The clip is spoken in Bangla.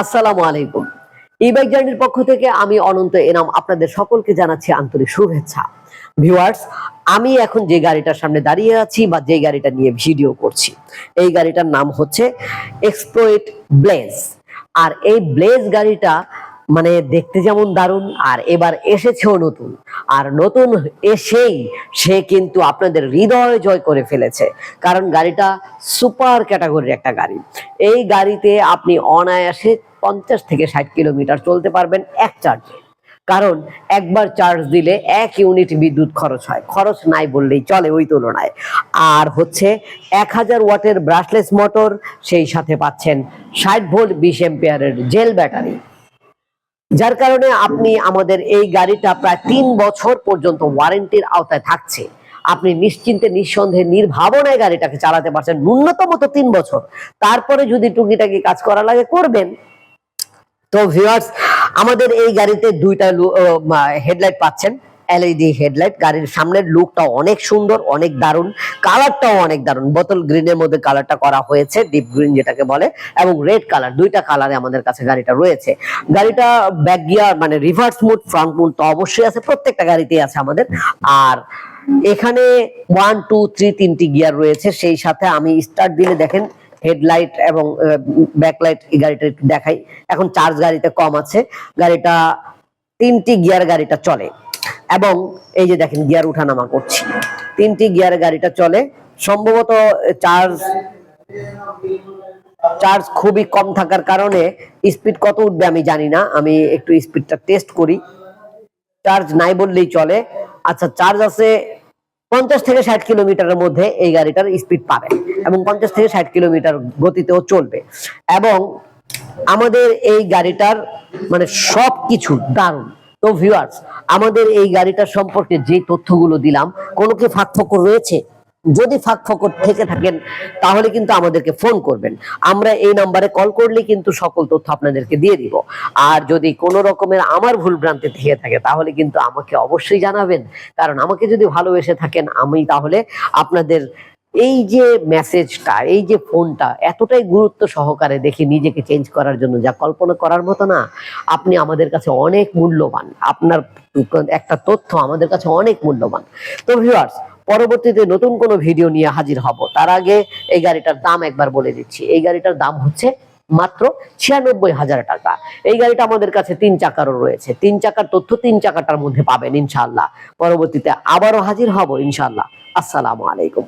আসসালামু আলাইকুম। ই বাইক জার্নির পক্ষ থেকে আমি অনন্ত এনাম আপনাদের সকলকে জানাচ্ছি আন্তরিক শুভেচ্ছা। ভিউয়ার্স আমি এখন যে গাড়িটার সামনে দাঁড়িয়ে আছি বা যে গাড়িটা নিয়ে ভিডিও করছি, এই গাড়িটার নাম হচ্ছে এক্সপ্লোয়েট ব্লেজ আর এই ব্লেজ গাড়িটা মানে দেখতে যেমন দারুণ, আর এবার এসেছেও নতুন। আর নতুন এসেই সে কিন্তু আপনাদের হৃদয় জয় করে ফেলেছে। কারণ গাড়িটা সুপার ক্যাটাগরির একটা গাড়ি। এই গাড়িতে আপনি অনায়াসে পঞ্চাশ থেকে ষাট কিলোমিটার চলতে পারবেন এক চার্জে। কারণ একবার চার্জ দিলে এক ইউনিট বিদ্যুৎ খরচ হয়। খরচ নাই বললেই চলে ওই তুলনায়। আর হচ্ছে এক হাজার ওয়াটের ব্রাশলেস মোটর, সেই সাথে পাচ্ছেন ষাট ভোল্ট বিশ এম্পিয়ারের জেল ব্যাটারি। যার কারণে আপনি আমাদের এই গাড়িটা প্রায় তিন বছর পর্যন্ত ওয়ারেন্টির আওতায় থাকছে। আপনি নিশ্চিন্তে, নিঃসন্দেহে, নির্ভাবনায় গাড়িটাকে চালাতে পারছেন। ন্যূনতম তো তিন বছর। তারপরে যদি টুকিটাকি কাজ করা লাগে, করবেন। তো ভিউয়ার্স আমাদের এই গাড়িতে দুইটা হেডলাইট পাচ্ছেন। এলইডি হেডলাইট গাড়ির সামনের লুকটা অনেক সুন্দর, অনেক দারুণ কালারটাও অনেক দারুণ। বোতল গ্রিনের মধ্যে কালারটা করা হয়েছে ডিপ গ্রিন যেটাকে বলে, এবং রেড কালার দুইটা কালারে আমাদের কাছে গাড়িটা রয়েছে। গাড়িটা ব্যাক গিয়ার মানে রিভার্স মুড ফ্রন্ট মুড তো অবশ্যই আছে, প্রত্যেকটা গাড়িতেই আছে আমাদের। আর এখানে ওয়ান টু থ্রি তিনটি গিয়ার রয়েছে, সেই সাথে আমি স্টার্ট দিলে দেখেন হেডলাইট এবং ব্যাকলাইট এই গাড়িটা দেখাই। এখন চার্জ গাড়িতে কম আছে। গাড়িটা, তিনটি গিয়ার গাড়িটা চলে। এবং এই যে দেখেন গিয়ার উঠানামা করছি। তিনটি গিয়ার গাড়িটা চলে। সম্ভবত চার্জ চার্জ খুবই কম থাকার কারণে স্পিড কত উঠবে আমি জানি না। আমি একটু স্পিডটা টেস্ট করি। চার্জ নাই বললেই চলে। আচ্ছা চার্জ আছে পঞ্চাশ থেকে ষাট কিলোমিটারের মধ্যে এই গাড়িটার স্পিড পাবে এবং পঞ্চাশ থেকে ষাট কিলোমিটার গতিতেও চলবে। এবং আমাদের এই গাড়িটার মানে সব কিছু দারুণ। তো ভিউয়ার্স আমাদের এই গাড়িটার সম্পর্কে যে তথ্যগুলো দিলাম, কোনো কি ফাঁক ফোকর রয়েছে? যদি ফাঁক ফোকর থেকে থাকেন, তাহলে কিন্তু আমাদেরকে ফোন করবেন। আমরা এই নাম্বারে কল করলে কিন্তু সকল তথ্য আপনাদেরকে দিয়ে দিব। আর যদি কোনো রকমের আমার ভুল ভ্রান্তি থেকে থাকে, তাহলে কিন্তু আমাকে অবশ্যই জানাবেন। কারণ আমাকে যদি ভালোবেসে থাকেন, আমি তাহলে আপনাদের এই যে মেসেজটা এই যে ফোনটা এতটাই গুরুত্ব সহকারে দেখি নিজেকে চেঞ্জ করার জন্য, যা কল্পনা করার মতো না, আপনি আমাদের কাছে অনেক মূল্যবান। আপনার একটা তথ্য আমাদের কাছে অনেক মূল্যবান। তো ভিউয়ার্স পরবর্তীতে নতুন কোনো ভিডিও নিয়ে হাজির হব। তার আগে এই গাড়িটার দাম একবার বলে দিচ্ছি। এই গাড়িটার দাম হচ্ছে মাত্র ছিয়ানব্বই হাজার টাকা। এই গাড়িটা আমাদের কাছে তিন চাকারও রয়েছে। তিন চাকার তথ্য তিন চাকাটার মধ্যে পাবেন ইনশাল্লাহ পরবর্তীতে আবারও হাজির হব ইনশাল্লাহ আসসালামু আলাইকুম।